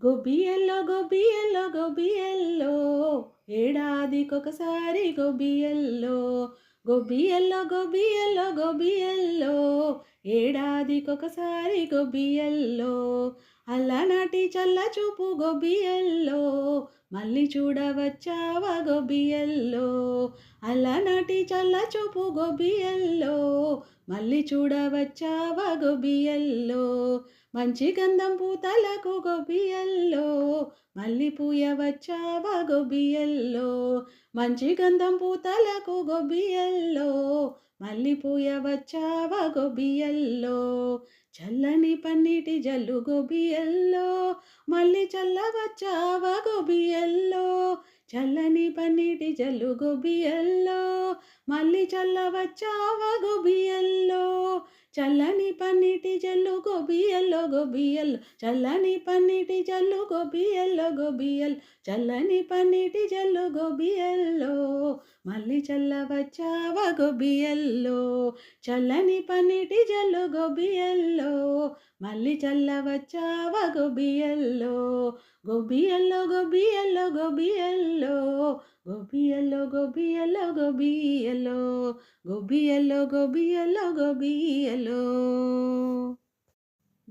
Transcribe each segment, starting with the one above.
గొబ్బియల్లో గొబ్బియల్లో గొబ్బియల్లో ఏడాదికి ఒకసారి గొబ్బియల్లో గొబ్బియల్లో గొబ్బియల్లో గొబ్బియల్లో ఏడాదికి ఒకసారి గొబ్బియల్లో అల్లనాటి చల్ల చూపు గొబ్బియల్లో మళ్ళీ చూడవచ్చావా గొబ్బియల్లో? అల్లనాటి చల్ల చూపు గొబ్బియల్లో మళ్ళీ చూడవచ్చావా గొబ్బియల్లో? మంచి గంధం పూతలకు గొబ్బియల్లో మళ్ళీ పూయవచ్చావా గొబ్బియల్లో? మంచి గంధం పూతలకు గొబ్బియల్లో మల్లిపూయ వచ్చావ చల్లని పన్నిటి జల్లు గొబియల్లో. మళ్ళీ చల్లవచ్చావ గొబియల్లో? చల్లని పన్నిటి జల్లు గొబియల్లో. మళ్ళీ చల్లవచ్చావ గొబియల్లో? చల్లని పన్నీటి జల్లు గోబియల్లో గోబియల్. చల్లని పన్నీటి జల్లు గోబియల్లో గోబియల్. చల్లని పన్నీటి జల్లు గోబియల్లో. మళ్ళీ చల్లవచ్చావ గోబియల్లో? చల్లని పన్నీటి జల్లు గోబియల్లో. మళ్ళీ చల్లవచ్చావా గొబియల్లో? గొబియల్లో గొబియల్లో గొబియల్లో? గొబియల్లో గొబియల్లో గొబియల్లో? గొబియల్లో గొబియల్లో గొబియల్లో?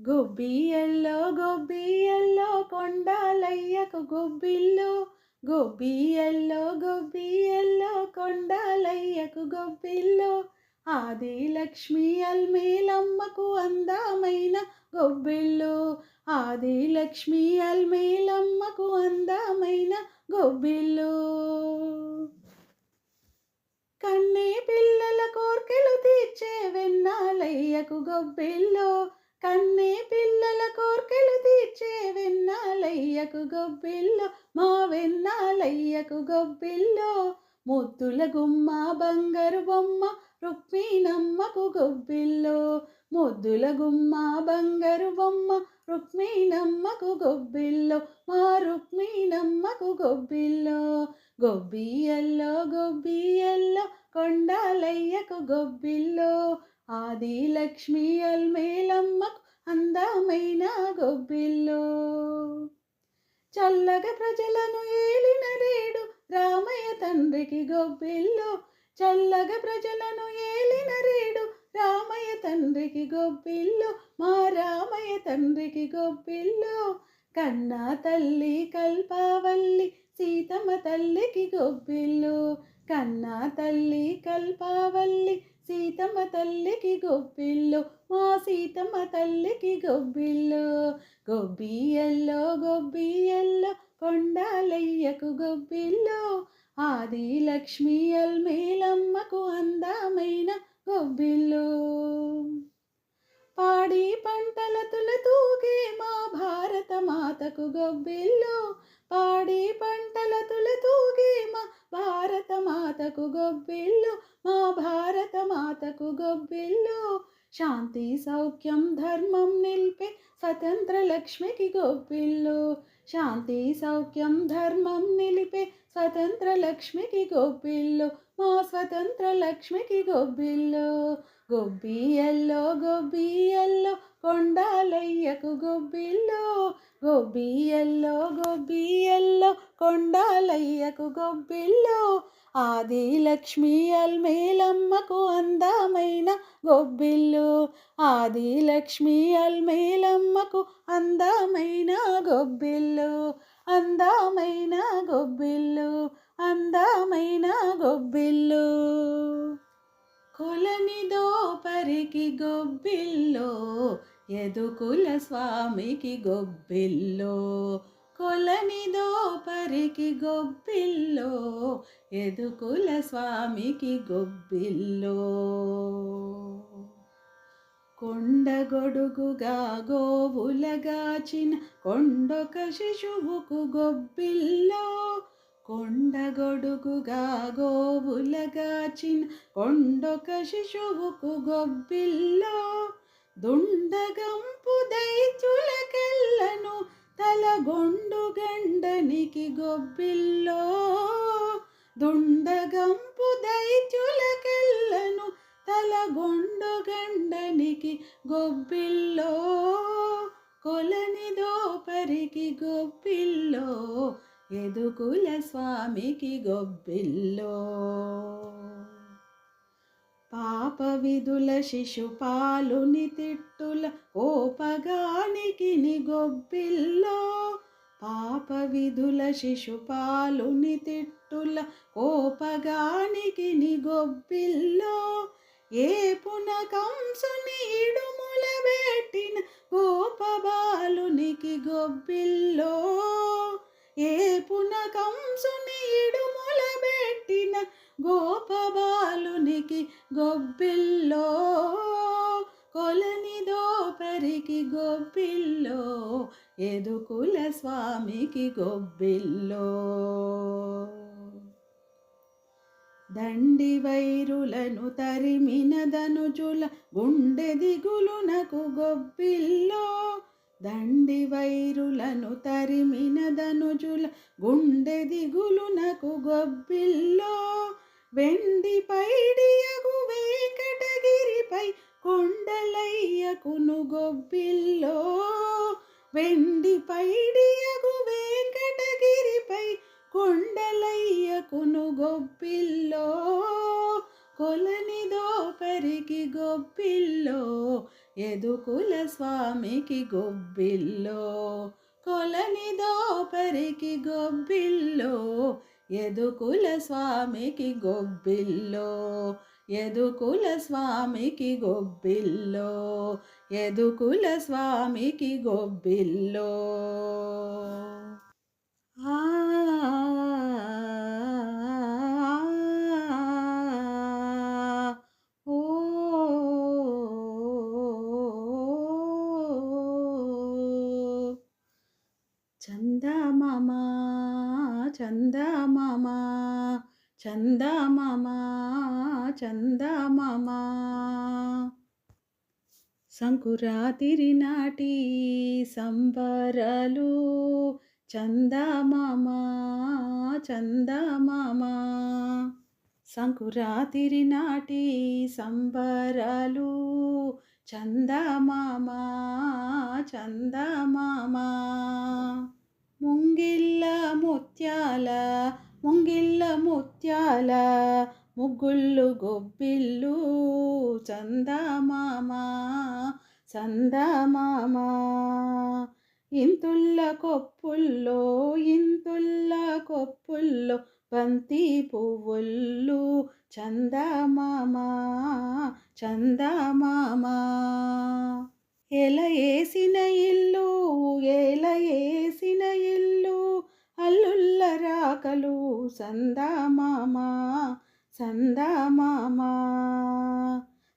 గొబ్బియల్లో గొబ్బియల్లో కొండాలయ్యకు గొబ్బిల్లు గొబ్బియల్లో గొబ్బియల్లో కొండాలయ్యకు గొబ్బిల్లు ఆది లక్ష్మి అల్మేలమ్మకు అందమైన గొబ్బిళ్ళు. ఆది లక్ష్మి అల్మేలమ్మకు అందమైన గొబ్బిళ్ళు. కన్నే పిల్లల కోర్కెలు తీర్చే వెన్నాలయ్యకు గొబ్బిల్లో కన్నే పిల్లల కోర్కెలు తీర్చే వెన్నాలయ్యకు గొబ్బిల్లో మా వెన్నాలయ్యకు గొబ్బిల్లో ముద్దుల గుమ్మ బంగారు బొమ్మ రుక్మిణమ్మకు గొబ్బిల్లో ముద్దుల గుమ్మ బంగారు బొమ్మ. రుక్మిణమ్మకు గొబ్బిల్లో మా రుక్మిణమ్మకు గొబ్బిల్లో. గొబ్బియల్లో గొబ్బియల్లో కొండాలయ్యకు గొబ్బిల్లో. ఆది లక్ష్మి అల్మేలమ్మకు అందమైన గొబ్బిల్లో. చల్లగా ప్రజలను ఏలిన రేడు రామయ్య తండ్రికి గొబ్బిల్లో. చల్లగా ప్రజలను ఏలిన రేడు రామయ్య తండ్రికి గొబ్బిల్లు మా రామయ్య తండ్రికి గొబ్బిల్లు. కన్నా తల్లి కల్పావల్లి సీతమ్మ తల్లికి గొబ్బిల్లు. కన్నా తల్లి కల్పావల్లి సీతమ్మ తల్లికి గొబ్బిల్లు మా సీతమ్మ తల్లికి గొబ్బిల్లు. గొబ్బియల్లో గొబ్బియల్లో కొండాలయ్యకు గొబ్బిల్లు. ఆది లక్ష్మి అల్మేలమ్మకు అందమైన గొబ్బిల్లు. పాడి పంటల తులతూగే మా భారత మాతకు గొబ్బిల్లు. పాడి పంటల తులతూగే మా భారత మాతకు గొబ్బిల్లు. మా భారత మాతకు గొబ్బిల్లు. శాంతి సౌఖ్యం ధర్మం నిలిపే స్వతంత్ర లక్ష్మికి గొబ్బిల్లో శాంతి సౌఖ్యం ధర్మం నిలిపే స్వతంత్ర లక్ష్మికి గోపిల్లు మా స్వతంత్ర లక్ష్మికి గొబ్బిల్లు గొబ్బియల్లో గొబ్బియల్లో కొండాలయ్యకు గొబ్బిల్లు గొబ్బియల్లో గొబ్బియల్లో కొండాలయ్యకు గొబ్బిల్లు ఆది లక్ష్మి అల్మేలమ్మకు అందమైన గొబ్బిల్లు. ఆది లక్ష్మి అల్మేలమ్మకు అందమైన గొబ్బిల్లు. అందమైన గొబ్బిల్లు అందమైన గొబ్బిల్లు. కొలనిదో పరికి గొబ్బిల్లో ఎదుకుల స్వామికి గొబ్బిల్లో. కొలనిదో పరికి గొబ్బిల్లో ఎదుకుల స్వామికి గొబ్బిల్లో. కొండగొడుగుగా గోవులగాచిన కొండొక శిశువుకు గొబ్బిల్లో. కొండగొడుగుగా గోవులగాచిన కొండొక శిశువుకు గొబ్బిల్లో. దుండగంపు దైతులకెల్లను తలగొండు గండనికి గొబ్బిల్లో దుండగంపు దైత్యులకెళ్ళను తలగొండు గండనికి గొబ్బిల్లో కొలని దోపరికి గొబ్బిల్లో ఎదుకుల స్వామికి గొబ్బిల్లో పాపవిధుల శిశుపాలుని తిట్టుల కోపగానికి నిగొబ్బిల్లో. పాపవిధుల శిశుపాలుని తిట్టుల కోపగానికి నిగొబ్బిల్లో. ఏ పునకంసుని ఇడుముల పెట్టిన గోపబాలునికి గొబ్బిల్లో. ఏ పునకంసుని ఇడుముల పెట్టిన గోపబాలునికి గొబ్బిల్లో కొలని దోపరికి గొబ్బిల్లో ఎదుకుల స్వామికి గొబ్బిల్లో. దండి వైరులను తరిమిన ధనుజుల గుండె దిగులునకు గొబ్బిల్లో దండి వైరులను తరిమిన ధనుజుల గుండె దిగులునకు గొబ్బిల్లో వెండి పైడియగు వేకటగిరిపై కొండలయ్యకును గొబ్బిల్లో వెండి పైడియగు వేంకటగిరిపై కొండలయ్యకును గొబ్బిల్లో కొలనిదో పరికి గొబ్బిల్లో ఎదుకుల స్వామికి గొబ్బిల్లో. కొలనిదో పరికి గొబ్బిల్లో ఎదుకుల స్వామికి గొబ్బిల్లో ఎదుకుల స్వామికి గొబ్బిల్లో ఎదుకుల స్వామికి గొబ్బిల్లో. ఆ ఓ. చందమామ చందమామ చందమామ. సంకురాతిరి నాటి సంబరలు చందమామ చందమామ. సంకురాతిరి నాటి సంబరలు చందమామ చందమామ. ముంగిల్ల ముత్యాల ముంగిల్ల ముత్యాల ముగ్గుళ్ళు గొబ్బిళ్ళు చందమామ చందమామ ఇంతుల్ల కొప్పుల్లో ఇంతుల్ల కొప్పుల్లో బంతి పువ్వుళ్ళు చందమామ చందమామ ఎలా సందమామ సందమామ.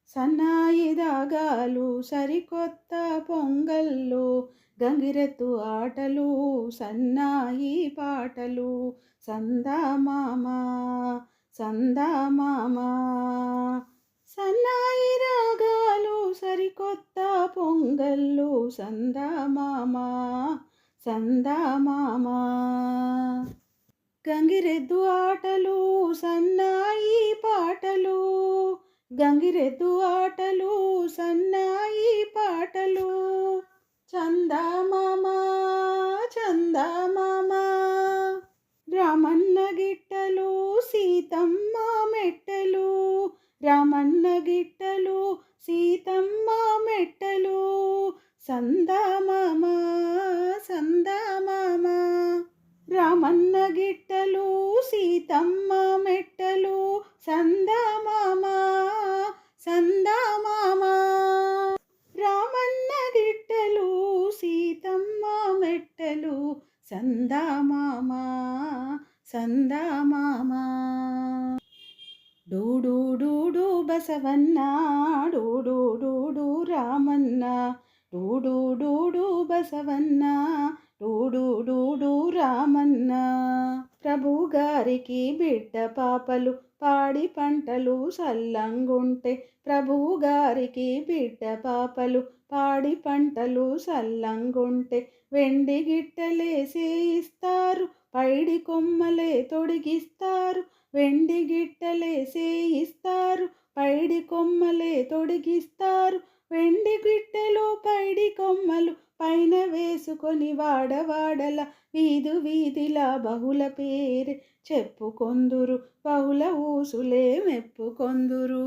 సన్నాయి దాగాలు సరికొత్త పొంగళ్ళు గంగిరెత్తు ఆటలు సన్నాయి పాటలు. సందమామ సందమామ. సన్నాయి రాగాలు సరికొత్త పొంగళ్ళు సందమామ సందమామ. గంగిరెద్దు ఆటలు సన్నాయి పాటలు. గంగిరెద్దు ఆటలు సన్నాయి పాటలు. చందమామ చందమామ. రామన్న గిట్టలు సీతమ్మ మెట్టలు. రామన్న గిట్టలు సీతమ్మ మెట్టలు. సందమామ సందమామ. రామన్న గిట్ట సీతమ్మ మెట్టలు సందమామ సందమామ రామన్న గిట్టలు సీతమ్మ మెట్టలు సందమామ సందమామ డూడు డూడు బసవన్న డూడు డూడు రామన్న. డూడు డూడు బసవన్న డూడు డూడు రామన్న. ప్రభు గారికి బిడ్డ పాపలు పాడి పంటలు సల్లంగుంటే ప్రభు గారికి బిడ్డ పాపలు పాడి పంటలు సల్లంగుంటే వెండి గిట్టలేసి ఇస్తారు పైడి కొమ్మలే తొడిగిస్తారు. వెండి గిట్టలేసి ఇస్తారు పైడి కొమ్మలే తొడిగిస్తారు. వెండి గిట్టెలో పైడి కొమ్మలు పైన వేసుకొని వాడవాడల వీధు వీధిలా బహుళ పేరు చెప్పుకొందురు బహుళ ఊసులే మెప్పుకొందురు.